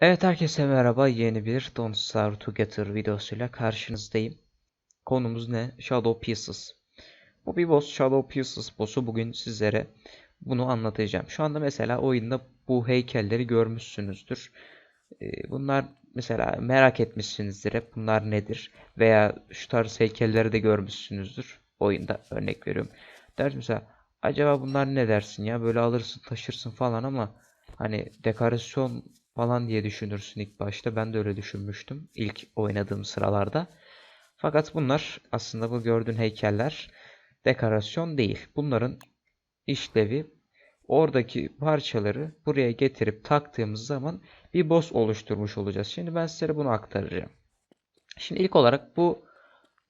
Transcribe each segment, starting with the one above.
Evet herkese merhaba. Yeni bir Don't Starve Together videosuyla karşınızdayım. Konumuz ne? Shadow Pieces. Bu bir boss. Shadow Pieces boss'u bugün sizlere bunu anlatacağım. Şu anda mesela oyunda bu heykelleri görmüşsünüzdür. Ee, Bunlar mesela merak etmişsinizdir hep bunlar nedir? Veya şu tarz heykelleri de görmüşsünüzdür. Oyunda örnek veriyorum. Ders mesela acaba bunlar ne dersin ya? Böyle alırsın taşırsın falan ama hani dekorasyon falan diye düşünürsün ilk başta. Ben de öyle düşünmüştüm ilk oynadığım sıralarda. Fakat bunlar aslında bu gördüğün heykeller dekorasyon değil. Bunların işlevi oradaki parçaları buraya getirip taktığımız zaman bir boss oluşturmuş olacağız. Şimdi ben size bunu aktaracağım. Şimdi ilk olarak bu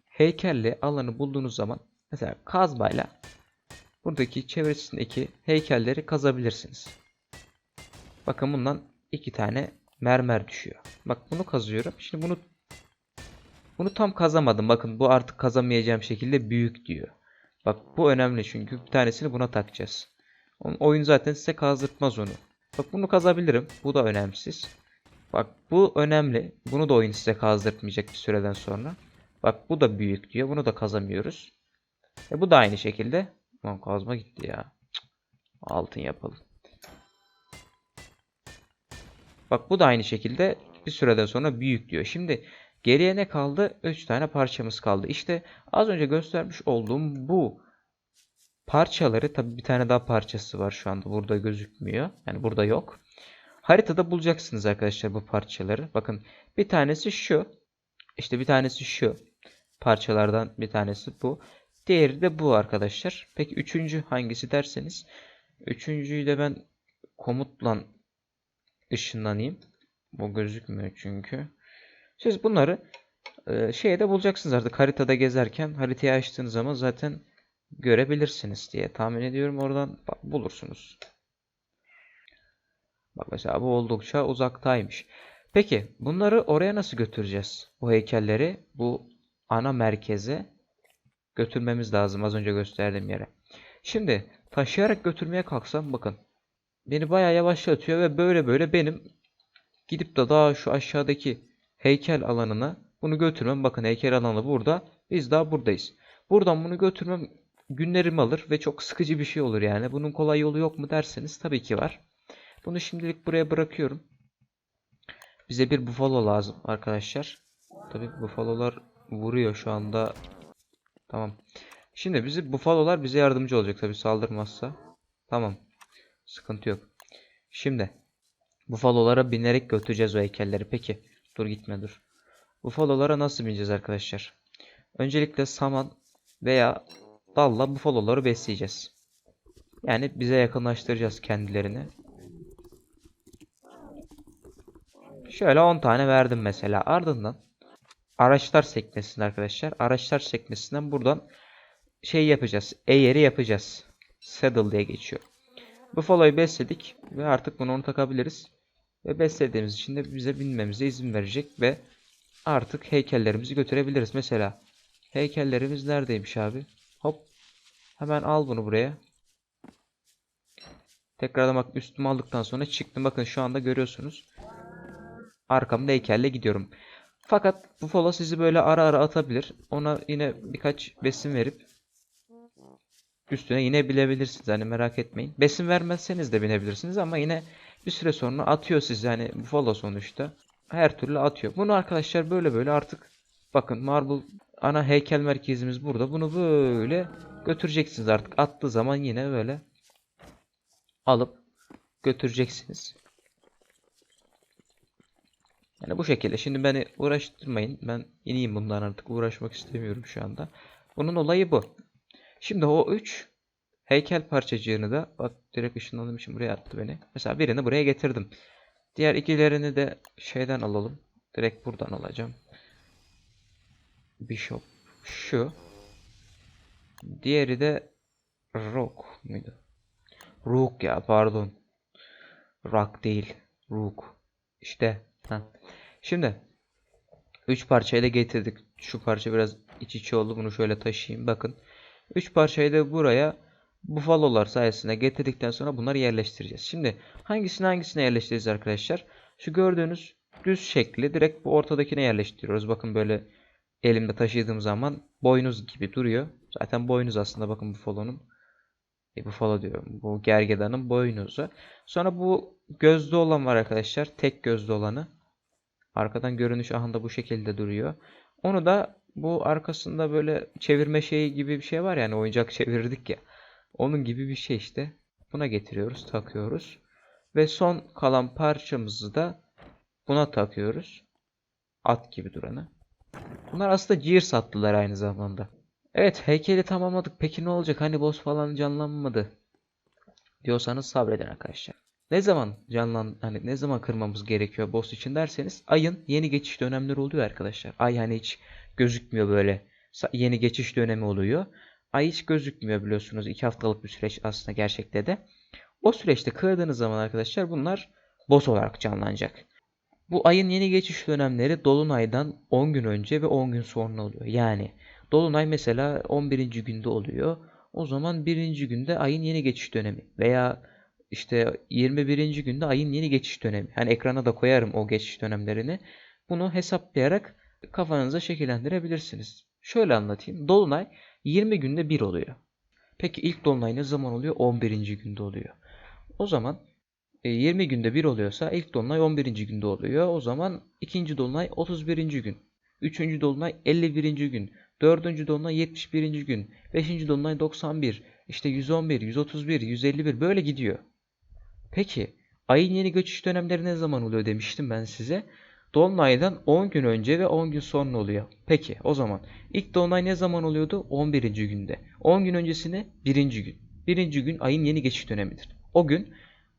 heykelli alanı bulduğunuz zaman mesela kazmayla buradaki çevresindeki heykelleri kazabilirsiniz. Bakın bundan iki tane mermer düşüyor. Bak bunu kazıyorum. Şimdi bunu bunu tam kazamadım. Bakın bu artık kazamayacağım şekilde büyük diyor. Bak bu önemli çünkü bir tanesini buna takacağız. Oyun zaten size kazdırtmaz onu. Bak bunu kazabilirim. Bu da önemsiz. Bak bu önemli. Bunu da oyun size kazdırtmayacak bir süreden sonra. Bak bu da büyük diyor. Bunu da kazamıyoruz. E bu da aynı şekilde. Lan kazma gitti ya. Altın yapalım. Bak bu da aynı şekilde bir süreden sonra büyük diyor. Şimdi geriye ne kaldı? 3 tane parçamız kaldı. İşte az önce göstermiş olduğum bu parçaları tabii bir tane daha parçası var şu anda burada gözükmüyor. Yani burada yok. Haritada bulacaksınız arkadaşlar bu parçaları. Bakın bir tanesi şu. İşte bir tanesi şu. Parçalardan bir tanesi bu. Diğeri de bu arkadaşlar. Peki üçüncü hangisi derseniz. Üçüncüyü de ben komutla ışınlanayım. Bu gözükmüyor çünkü. Siz bunları e, şeyde bulacaksınız artık haritada gezerken haritayı açtığınız zaman zaten görebilirsiniz diye tahmin ediyorum oradan bulursunuz. Bak mesela bu oldukça uzaktaymış. Peki bunları oraya nasıl götüreceğiz? Bu heykelleri bu ana merkeze götürmemiz lazım az önce gösterdiğim yere. Şimdi taşıyarak götürmeye kalksam bakın beni bayağı yavaşlatıyor ve böyle böyle benim gidip de daha şu aşağıdaki heykel alanına bunu götürmem. Bakın heykel alanı burada. Biz daha buradayız. Buradan bunu götürmem günlerimi alır ve çok sıkıcı bir şey olur yani. Bunun kolay yolu yok mu derseniz tabii ki var. Bunu şimdilik buraya bırakıyorum. Bize bir bufalo lazım arkadaşlar. Tabii bufalolar vuruyor şu anda. Tamam. Şimdi bizi bufalolar bize yardımcı olacak tabii saldırmazsa. Tamam. Sıkıntı yok. Şimdi bufalolara binerek götüreceğiz o heykelleri. Peki. Dur gitme dur. Bufalolara nasıl bineceğiz arkadaşlar? Öncelikle saman veya dalla bufaloları besleyeceğiz. Yani bize yakınlaştıracağız kendilerini. Şöyle 10 tane verdim mesela. Ardından araçlar sekmesinde arkadaşlar. Araçlar sekmesinden buradan şey yapacağız. Eğeri yapacağız. Saddle diye geçiyor. Buffalo'yu besledik ve artık bunu onu takabiliriz. Ve beslediğimiz için de bize binmemize izin verecek ve artık heykellerimizi götürebiliriz. Mesela heykellerimiz neredeymiş abi? Hop. Hemen al bunu buraya. Tekrardan bak üstüme aldıktan sonra çıktım. Bakın şu anda görüyorsunuz. Arkamda heykelle gidiyorum. Fakat Buffalo sizi böyle ara ara atabilir. Ona yine birkaç besin verip üstüne yine bilebilirsiniz. Hani merak etmeyin. Besin vermezseniz de binebilirsiniz ama yine bir süre sonra atıyor sizi. Hani Buffalo sonuçta. Her türlü atıyor. Bunu arkadaşlar böyle böyle artık bakın Marble ana heykel merkezimiz burada. Bunu böyle götüreceksiniz artık. Attığı zaman yine böyle alıp götüreceksiniz. Yani bu şekilde. Şimdi beni uğraştırmayın. Ben ineyim bundan artık. Uğraşmak istemiyorum şu anda. Bunun olayı bu. Şimdi o 3 heykel parçacığını da bak direkt ışınlandığım için buraya attı beni. Mesela birini buraya getirdim. Diğer ikilerini de şeyden alalım. Direkt buradan alacağım. Bishop şu. Diğeri de Rook muydu? Rook ya pardon. Rock değil. Rook. İşte. Heh. Şimdi 3 parçayı da getirdik. Şu parça biraz iç içe oldu. Bunu şöyle taşıyayım. Bakın. 3 parçayı da buraya bufalolar sayesinde getirdikten sonra bunları yerleştireceğiz. Şimdi hangisini hangisine yerleştireceğiz arkadaşlar? Şu gördüğünüz düz şekli direkt bu ortadakine yerleştiriyoruz. Bakın böyle elimde taşıdığım zaman boynuz gibi duruyor. Zaten boynuz aslında bakın bu folonun. E, bu folo diyorum. Bu gergedanın boynuzu. Sonra bu gözlü olan var arkadaşlar. Tek gözlü olanı. Arkadan görünüş ahında bu şekilde duruyor. Onu da bu arkasında böyle çevirme şeyi gibi bir şey var yani oyuncak çevirirdik ya. Onun gibi bir şey işte. Buna getiriyoruz, takıyoruz. Ve son kalan parçamızı da buna takıyoruz. At gibi duranı. Bunlar aslında Gears attılar aynı zamanda. Evet heykeli tamamladık. Peki ne olacak? Hani boss falan canlanmadı. Diyorsanız sabredin arkadaşlar. Ne zaman canlan hani ne zaman kırmamız gerekiyor boss için derseniz ayın yeni geçiş dönemleri oluyor arkadaşlar. Ay hani hiç gözükmüyor böyle. Yeni geçiş dönemi oluyor. Ay hiç gözükmüyor biliyorsunuz. 2 haftalık bir süreç aslında gerçekte de. O süreçte kırdığınız zaman arkadaşlar bunlar boss olarak canlanacak. Bu ayın yeni geçiş dönemleri Dolunay'dan 10 gün önce ve 10 gün sonra oluyor. Yani Dolunay mesela 11. günde oluyor. O zaman 1. günde ayın yeni geçiş dönemi veya işte 21. günde ayın yeni geçiş dönemi. Hani ekrana da koyarım o geçiş dönemlerini. Bunu hesaplayarak kafanıza şekillendirebilirsiniz. Şöyle anlatayım. Dolunay 20 günde 1 oluyor. Peki ilk dolunay ne zaman oluyor? 11. günde oluyor. O zaman e, 20 günde 1 oluyorsa ilk dolunay 11. günde oluyor. O zaman ikinci dolunay 31. gün. Üçüncü dolunay 51. gün. Dördüncü dolunay 71. gün. Beşinci dolunay 91. İşte 111, 131, 151 böyle gidiyor. Peki ayın yeni geçiş dönemleri ne zaman oluyor demiştim ben size. Dolunaydan 10 gün önce ve 10 gün sonra oluyor. Peki o zaman ilk dolunay ne zaman oluyordu? 11. günde. 10 gün öncesine 1. gün. 1. gün ayın yeni geçiş dönemidir. O gün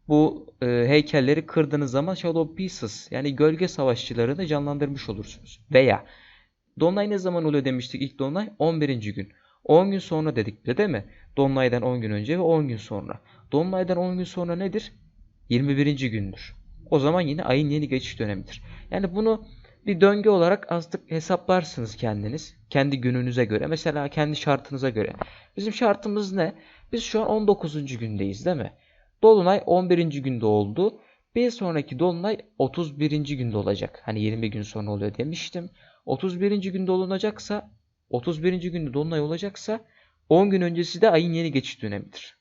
bu e, heykelleri kırdığınız zaman Shadow Pieces yani gölge savaşçılarını canlandırmış olursunuz. Veya Dolunay ne zaman oluyor demiştik ilk Dolunay? 11. gün. 10 gün sonra dedik de değil mi? Dolunaydan 10 gün önce ve 10 gün sonra. Dolunaydan 10 gün sonra nedir? 21. gündür. O zaman yine ayın yeni geçiş dönemidir. Yani bunu bir döngü olarak azlık hesaplarsınız kendiniz. Kendi gününüze göre. Mesela kendi şartınıza göre. Bizim şartımız ne? Biz şu an 19. gündeyiz değil mi? Dolunay 11. günde oldu. Bir sonraki dolunay 31. günde olacak. Hani 20 gün sonra oluyor demiştim. 31. günde olunacaksa 31. günde dolunay olacaksa 10 gün öncesi de ayın yeni geçiş dönemidir.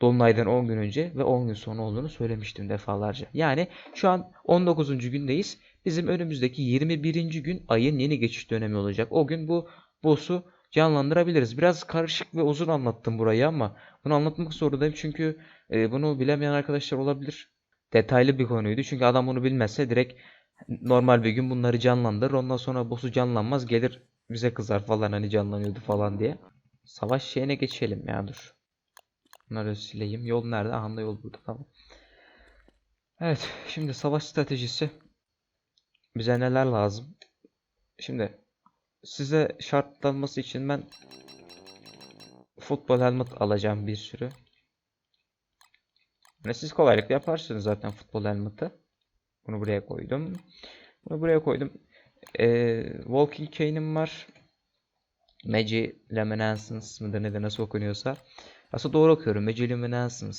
Dolunaydan 10 gün önce ve 10 gün sonra olduğunu söylemiştim defalarca. Yani şu an 19. gündeyiz. Bizim önümüzdeki 21. gün ayın yeni geçiş dönemi olacak. O gün bu boss'u canlandırabiliriz. Biraz karışık ve uzun anlattım burayı ama bunu anlatmak zorundayım çünkü e, bunu bilemeyen arkadaşlar olabilir. Detaylı bir konuydu çünkü adam bunu bilmezse direkt normal bir gün bunları canlandırır. Ondan sonra boss'u canlanmaz gelir bize kızar falan hani canlanıyordu falan diye. Savaş şeyine geçelim ya dur. Bunları sileyim. Yol nerede? Aha yol burada tamam. Evet şimdi savaş stratejisi bize neler lazım? Şimdi size şartlanması için ben futbol helmet alacağım bir sürü. Yani siz kolaylıkla yaparsınız zaten futbol helmet'ı. Bunu buraya koydum. Bunu buraya koydum. Ee, Walking Cane'im var. Magi Luminescence mıdır ne de nasıl okunuyorsa. Aslında doğru okuyorum. Magi Luminescence.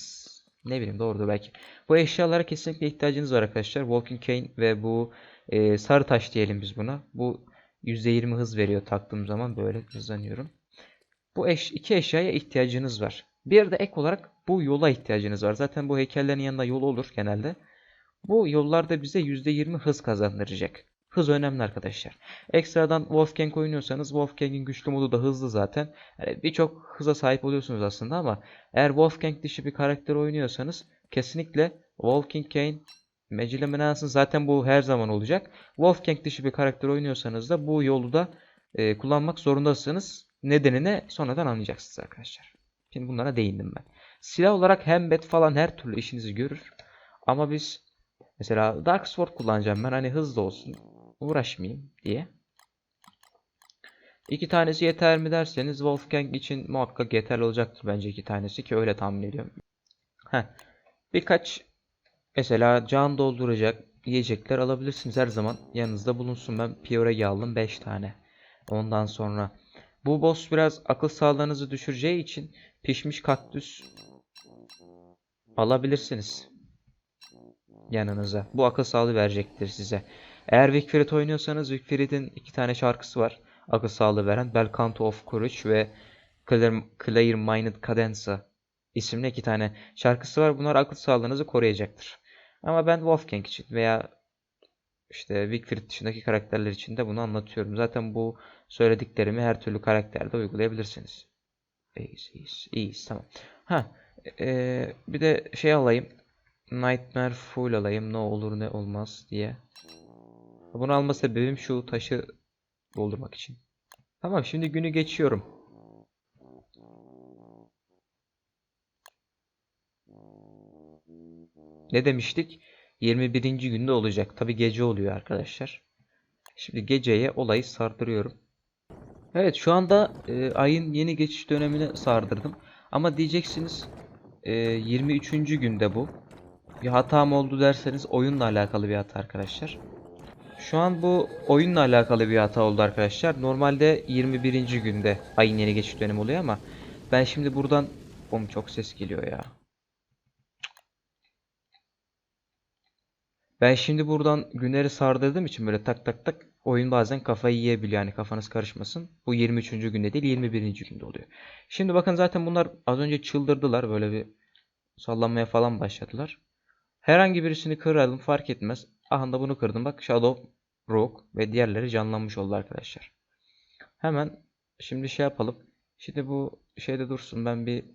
Ne bileyim doğrudur belki. Bu eşyalara kesinlikle ihtiyacınız var arkadaşlar. Walking Cane ve bu e, sarı taş diyelim biz buna. Bu %20 hız veriyor taktığım zaman böyle hızlanıyorum. Bu eş, iki eşyaya ihtiyacınız var. Bir de ek olarak bu yola ihtiyacınız var. Zaten bu heykellerin yanında yol olur genelde. Bu yollarda bize %20 hız kazandıracak. Hız önemli arkadaşlar. Ekstradan Wolfgang oynuyorsanız Wolfgang'in güçlü modu da hızlı zaten. Yani Birçok hıza sahip oluyorsunuz aslında ama eğer Wolfgang dışı bir karakter oynuyorsanız kesinlikle Walking Cane Magic zaten bu her zaman olacak. Wolfgang dışı bir karakter oynuyorsanız da bu yolu da e, kullanmak zorundasınız. Nedenini sonradan anlayacaksınız arkadaşlar. Şimdi bunlara değindim ben. Silah olarak hem bet falan her türlü işinizi görür. Ama biz mesela Dark Sword kullanacağım ben hani hızlı olsun uğraşmayayım diye. İki tanesi yeter mi derseniz Wolfgang için muhakkak yeterli olacaktır bence iki tanesi ki öyle tahmin ediyorum. Heh. Birkaç mesela can dolduracak yiyecekler alabilirsiniz her zaman yanınızda bulunsun. Ben Pioregi aldım 5 tane. Ondan sonra bu boss biraz akıl sağlığınızı düşüreceği için pişmiş kaktüs alabilirsiniz. yanınıza. Bu akıl sağlığı verecektir size. Eğer Wickfried oynuyorsanız Wickfried'in iki tane şarkısı var. Akıl sağlığı veren Bel Canto of Courage ve Clear, Clear Minded Cadenza isimli iki tane şarkısı var. Bunlar akıl sağlığınızı koruyacaktır. Ama ben Wolfgang için veya işte Wickfried dışındaki karakterler için de bunu anlatıyorum. Zaten bu söylediklerimi her türlü karakterde uygulayabilirsiniz. İyiyiz, iyiyiz, iyiyiz tamam. Ha, eee, bir de şey alayım. Nightmare full alayım ne olur ne olmaz diye. Bunu alma sebebim şu taşı doldurmak için. Tamam şimdi günü geçiyorum. Ne demiştik? 21. günde olacak. Tabi gece oluyor arkadaşlar. Şimdi geceye olayı sardırıyorum. Evet şu anda e, ayın yeni geçiş dönemine sardırdım. Ama diyeceksiniz e, 23. günde bu. Bir hatam oldu derseniz oyunla alakalı bir hata arkadaşlar. Şu an bu oyunla alakalı bir hata oldu arkadaşlar. Normalde 21. günde ayın yeni geçiş dönemi oluyor ama ben şimdi buradan Oğlum çok ses geliyor ya. Ben şimdi buradan günleri sardırdığım için böyle tak tak tak oyun bazen kafayı yiyebiliyor yani kafanız karışmasın. Bu 23. günde değil 21. günde oluyor. Şimdi bakın zaten bunlar az önce çıldırdılar böyle bir sallanmaya falan başladılar. Herhangi birisini kıralım fark etmez. Aha da bunu kırdım bak Shadow, Rogue ve diğerleri canlanmış oldu arkadaşlar. Hemen şimdi şey yapalım. Şimdi bu şeyde dursun ben bir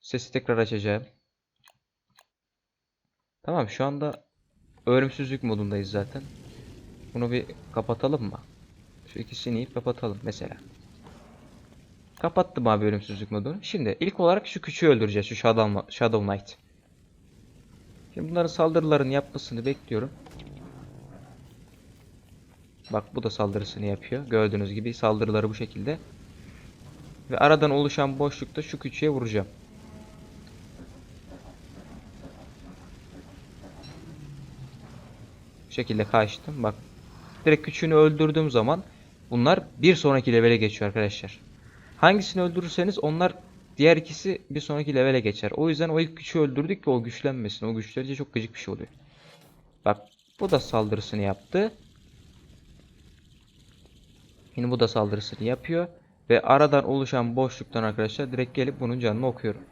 sesi tekrar açacağım. Tamam şu anda ölümsüzlük modundayız zaten. Bunu bir kapatalım mı? Şu ikisini yiyip kapatalım mesela. Kapattım abi ölümsüzlük modunu. Şimdi ilk olarak şu küçüğü öldüreceğiz. Şu Shadow, Shadow Knight. Şimdi bunların saldırılarını yapmasını bekliyorum. Bak bu da saldırısını yapıyor. Gördüğünüz gibi saldırıları bu şekilde. Ve aradan oluşan boşlukta şu küçüğe vuracağım. Bu şekilde kaçtım. Bak. Direkt küçüğünü öldürdüğüm zaman bunlar bir sonraki levele geçiyor arkadaşlar. Hangisini öldürürseniz onlar diğer ikisi bir sonraki levele geçer. O yüzden o ilk küçüğü öldürdük ki o güçlenmesin. O güçlenince çok gıcık bir şey oluyor. Bak bu da saldırısını yaptı. Yine bu da saldırısını yapıyor. Ve aradan oluşan boşluktan arkadaşlar direkt gelip bunun canını okuyorum.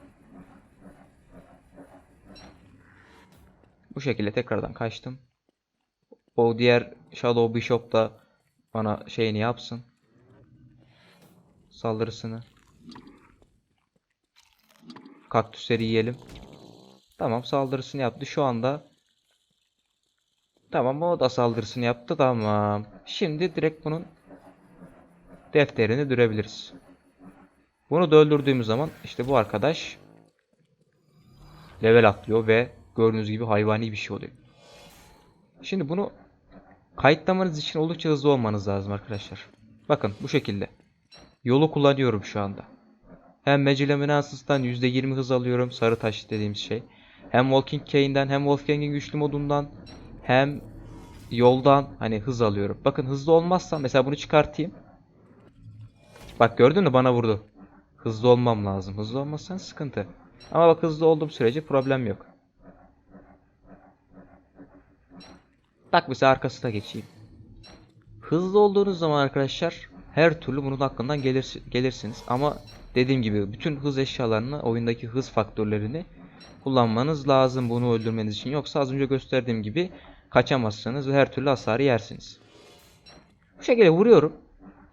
Bu şekilde tekrardan kaçtım. O diğer Shadow Bishop da bana şeyini yapsın. Saldırısını. Kaktüsleri yiyelim. Tamam saldırısını yaptı. Şu anda Tamam o da saldırısını yaptı. Tamam. Şimdi direkt bunun defterini dürebiliriz. Bunu da öldürdüğümüz zaman işte bu arkadaş level atlıyor ve gördüğünüz gibi hayvani bir şey oluyor. Şimdi bunu kayıtlamanız için oldukça hızlı olmanız lazım arkadaşlar. Bakın bu şekilde. Yolu kullanıyorum şu anda. Hem Magic Eminence'dan %20 hız alıyorum. Sarı taş dediğimiz şey. Hem Walking Cane'den hem Wolfgang'in güçlü modundan hem yoldan hani hız alıyorum. Bakın hızlı olmazsa mesela bunu çıkartayım. Bak gördün mü bana vurdu. Hızlı olmam lazım. Hızlı olmazsan sıkıntı. Ama bak hızlı olduğum sürece problem yok. Bak mesela arkasına geçeyim. Hızlı olduğunuz zaman arkadaşlar her türlü bunun hakkından gelir, gelirsiniz. Ama dediğim gibi bütün hız eşyalarını, oyundaki hız faktörlerini kullanmanız lazım bunu öldürmeniz için. Yoksa az önce gösterdiğim gibi kaçamazsınız ve her türlü hasarı yersiniz. Bu şekilde vuruyorum.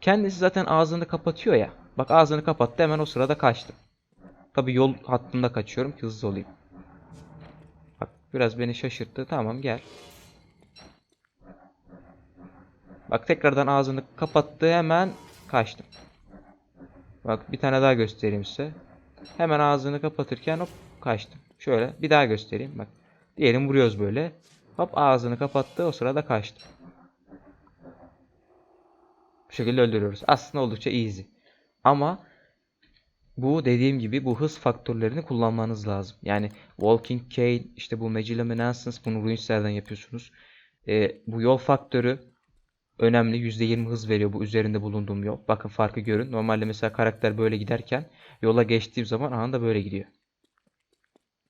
Kendisi zaten ağzını kapatıyor ya. Bak ağzını kapattı hemen o sırada kaçtım. Tabi yol hattında kaçıyorum ki hızlı olayım. Bak biraz beni şaşırttı. Tamam gel. Bak tekrardan ağzını kapattı hemen kaçtım. Bak bir tane daha göstereyim size. Hemen ağzını kapatırken hop kaçtım. Şöyle bir daha göstereyim bak. Diyelim vuruyoruz böyle. Hop ağzını kapattı o sırada kaçtım. Bu şekilde öldürüyoruz. Aslında oldukça easy. Ama bu dediğim gibi bu hız faktörlerini kullanmanız lazım. Yani Walking Cane, işte bu Magic Luminescence bunu Ruinsler'den yapıyorsunuz. Ee, bu yol faktörü önemli. %20 hız veriyor bu üzerinde bulunduğum yol. Bakın farkı görün. Normalde mesela karakter böyle giderken yola geçtiğim zaman anında böyle gidiyor.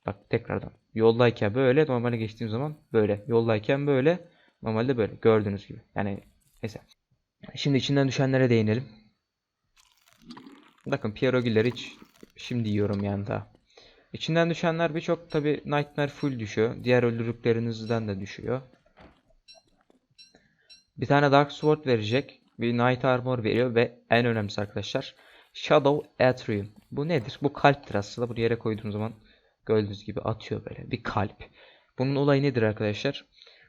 Bak tekrardan. Yoldayken böyle, normale geçtiğim zaman böyle. Yoldayken böyle, normalde böyle. Gördüğünüz gibi. Yani neyse. Şimdi içinden düşenlere değinelim. Bakın pierogiller hiç şimdi yiyorum yani daha. İçinden düşenler birçok tabi Nightmare full düşüyor. Diğer öldürdüklerinizden de düşüyor. Bir tane Dark Sword verecek. Bir Knight Armor veriyor ve en önemlisi arkadaşlar Shadow Atrium. Bu nedir? Bu kalptir aslında. Bu yere koyduğum zaman gördüğünüz gibi atıyor böyle bir kalp. Bunun olayı nedir arkadaşlar?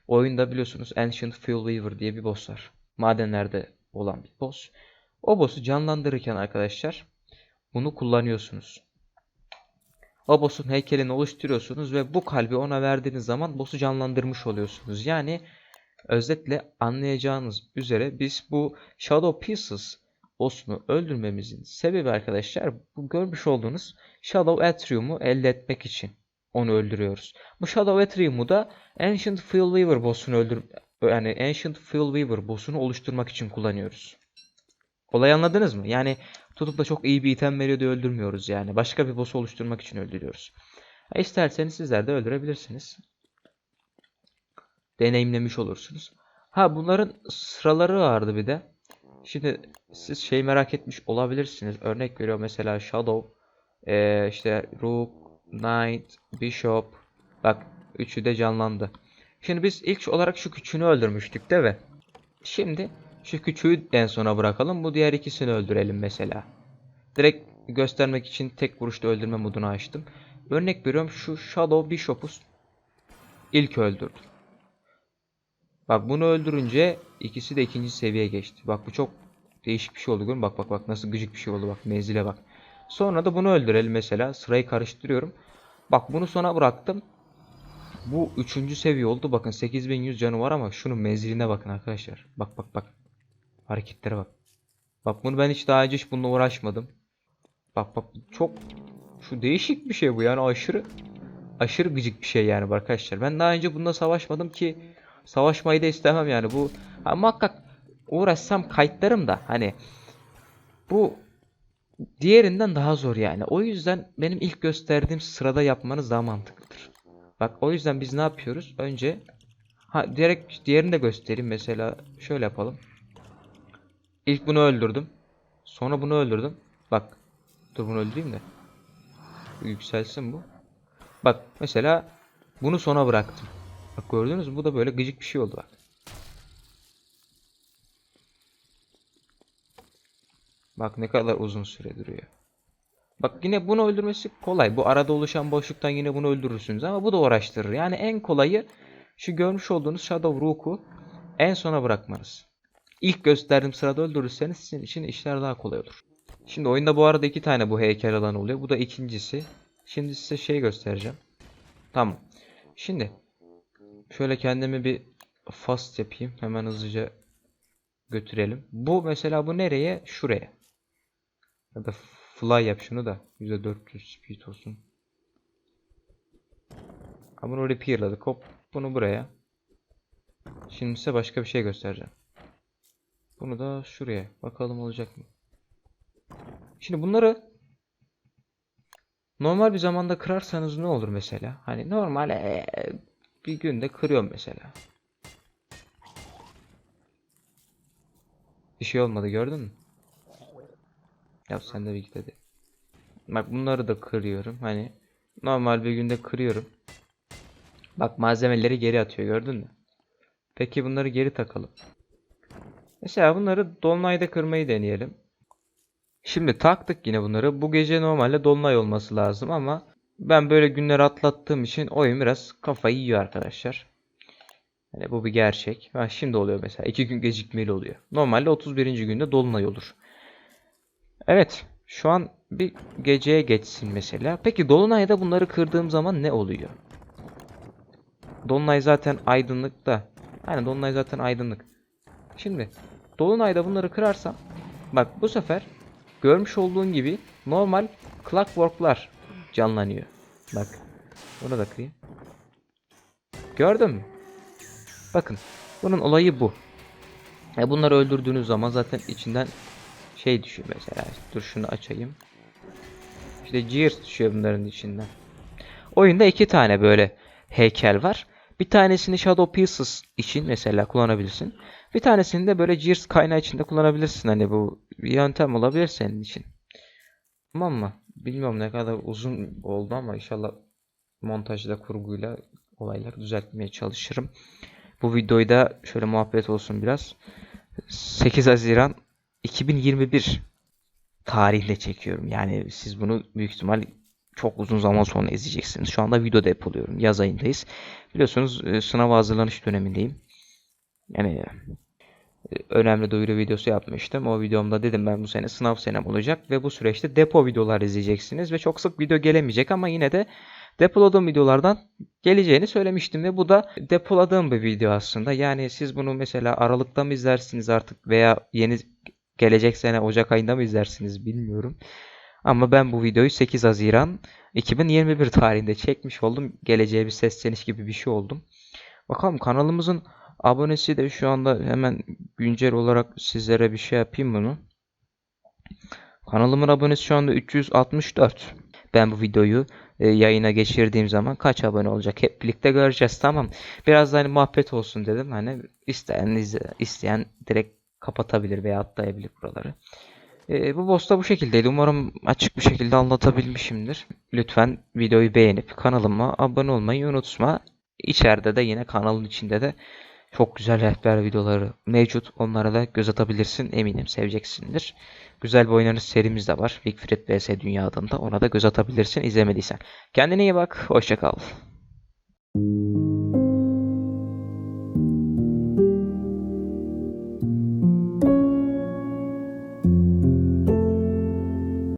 Oyunda biliyorsunuz Ancient Fuel Weaver diye bir boss var. Madenlerde olan bir boss. O boss'u canlandırırken arkadaşlar bunu kullanıyorsunuz. O boss'un heykelini oluşturuyorsunuz ve bu kalbi ona verdiğiniz zaman boss'u canlandırmış oluyorsunuz. Yani özetle anlayacağınız üzere biz bu Shadow Pieces boss'unu öldürmemizin sebebi arkadaşlar bu görmüş olduğunuz Shadow Atrium'u elde etmek için onu öldürüyoruz. Bu Shadow Atrium'u da Ancient Fuel Weaver boss'unu öldür yani Ancient Fuel Weaver boss'unu oluşturmak için kullanıyoruz. Olayı anladınız mı? Yani tutup da çok iyi bir item veriyor diye öldürmüyoruz yani. Başka bir boss oluşturmak için öldürüyoruz. Ha, isterseniz sizler de öldürebilirsiniz. Deneyimlemiş olursunuz. Ha bunların sıraları vardı bir de. Şimdi siz şey merak etmiş olabilirsiniz. Örnek veriyor mesela Shadow, ee, işte Rook, Knight, Bishop. Bak üçü de canlandı. Şimdi biz ilk olarak şu küçüğünü öldürmüştük değil mi? Şimdi şu küçüğü en sona bırakalım. Bu diğer ikisini öldürelim mesela. Direkt göstermek için tek vuruşta öldürme modunu açtım. Örnek veriyorum şu Shadow Bishop'u ilk öldürdüm. Bak bunu öldürünce ikisi de ikinci seviyeye geçti. Bak bu çok değişik bir şey oldu. Görün bak bak bak nasıl gıcık bir şey oldu bak menzile bak. Sonra da bunu öldürelim mesela. Sırayı karıştırıyorum. Bak bunu sona bıraktım. Bu üçüncü seviye oldu. Bakın 8100 canı var ama şunun menziline bakın arkadaşlar. Bak bak bak. Hareketlere bak. Bak bunu ben hiç daha önce hiç bununla uğraşmadım. Bak bak çok şu değişik bir şey bu yani aşırı aşırı gıcık bir şey yani arkadaşlar. Ben daha önce bununla savaşmadım ki savaşmayı da istemem yani bu ha, muhakkak uğraşsam kayıtlarım da hani bu diğerinden daha zor yani. O yüzden benim ilk gösterdiğim sırada yapmanız daha mantıklıdır. Bak o yüzden biz ne yapıyoruz? Önce ha direkt diğerini de göstereyim. Mesela şöyle yapalım. İlk bunu öldürdüm. Sonra bunu öldürdüm. Bak. Dur bunu öldüreyim de. Yükselsin bu. Bak mesela bunu sona bıraktım. Bak gördünüz mü? Bu da böyle gıcık bir şey oldu bak. Bak ne kadar uzun süre duruyor. Bak yine bunu öldürmesi kolay. Bu arada oluşan boşluktan yine bunu öldürürsünüz ama bu da uğraştırır. Yani en kolayı şu görmüş olduğunuz Shadow Rook'u en sona bırakmanız. İlk gösterdiğim sırada öldürürseniz sizin için işler daha kolay olur. Şimdi oyunda bu arada iki tane bu heykel alanı oluyor. Bu da ikincisi. Şimdi size şey göstereceğim. Tamam. Şimdi şöyle kendimi bir fast yapayım. Hemen hızlıca götürelim. Bu mesela bu nereye? Şuraya. Ya da fly yap şunu da. %400 speed olsun. Ha bunu repairladık. Hop bunu buraya. Şimdi size başka bir şey göstereceğim. Bunu da şuraya. Bakalım olacak mı? Şimdi bunları normal bir zamanda kırarsanız ne olur mesela? Hani normal ee, bir günde kırıyorum mesela. Bir şey olmadı gördün mü? Ya sen de bir git hadi. Bak bunları da kırıyorum. Hani normal bir günde kırıyorum. Bak malzemeleri geri atıyor gördün mü? Peki bunları geri takalım. Mesela bunları dolunayda kırmayı deneyelim. Şimdi taktık yine bunları. Bu gece normalde dolunay olması lazım ama ben böyle günleri atlattığım için oyun biraz kafayı yiyor arkadaşlar. Yani bu bir gerçek. Ha, şimdi oluyor mesela. 2 gün gecikmeli oluyor. Normalde 31. günde dolunay olur. Evet. Şu an bir geceye geçsin mesela. Peki dolunayda bunları kırdığım zaman ne oluyor? Dolunay zaten aydınlık da. Aynen dolunay zaten aydınlık. Şimdi dolunayda bunları kırarsam bak bu sefer görmüş olduğun gibi normal clockwork'lar canlanıyor. Bak. Bunu da kırayım. Gördün mü? Bakın. Bunun olayı bu. E bunları öldürdüğünüz zaman zaten içinden şey düşüyor mesela. Dur şunu açayım. İşte Gears düşüyor bunların içinden. Oyunda iki tane böyle heykel var. Bir tanesini Shadow Pieces için mesela kullanabilirsin. Bir tanesini de böyle Gears kaynağı içinde kullanabilirsin. Hani bu bir yöntem olabilir senin için. Tamam mı? Bilmiyorum ne kadar uzun oldu ama inşallah montajla kurguyla olayları düzeltmeye çalışırım. Bu videoyu da şöyle muhabbet olsun biraz. 8 Haziran 2021 tarihinde çekiyorum. Yani siz bunu büyük ihtimal çok uzun zaman sonra izleyeceksiniz. Şu anda video depoluyorum. Yaz ayındayız. Biliyorsunuz e, sınava hazırlanış dönemindeyim. Yani e, önemli duyuru videosu yapmıştım. O videomda dedim ben bu sene sınav senem olacak ve bu süreçte depo videolar izleyeceksiniz ve çok sık video gelemeyecek ama yine de depoladığım videolardan geleceğini söylemiştim ve bu da depoladığım bir video aslında. Yani siz bunu mesela Aralık'ta mı izlersiniz artık veya yeni gelecek sene Ocak ayında mı izlersiniz bilmiyorum. Ama ben bu videoyu 8 Haziran 2021 tarihinde çekmiş oldum. Geleceğe bir sesleniş gibi bir şey oldum. Bakalım kanalımızın abonesi de şu anda hemen güncel olarak sizlere bir şey yapayım bunu. Kanalımın abonesi şu anda 364. Ben bu videoyu e, yayına geçirdiğim zaman kaç abone olacak hep birlikte göreceğiz tamam. Biraz da hani muhabbet olsun dedim. Hani isteyen izle, isteyen direkt kapatabilir veya atlayabilir buraları. E, bu boss da bu şekildeydi. Umarım açık bir şekilde anlatabilmişimdir. Lütfen videoyu beğenip kanalıma abone olmayı unutma. İçeride de yine kanalın içinde de çok güzel rehber videoları mevcut. Onlara da göz atabilirsin. Eminim seveceksindir. Güzel bir oynanış serimiz de var. Wickfried vs Dünya adında. Ona da göz atabilirsin izlemediysen. Kendine iyi bak. Hoşça kal.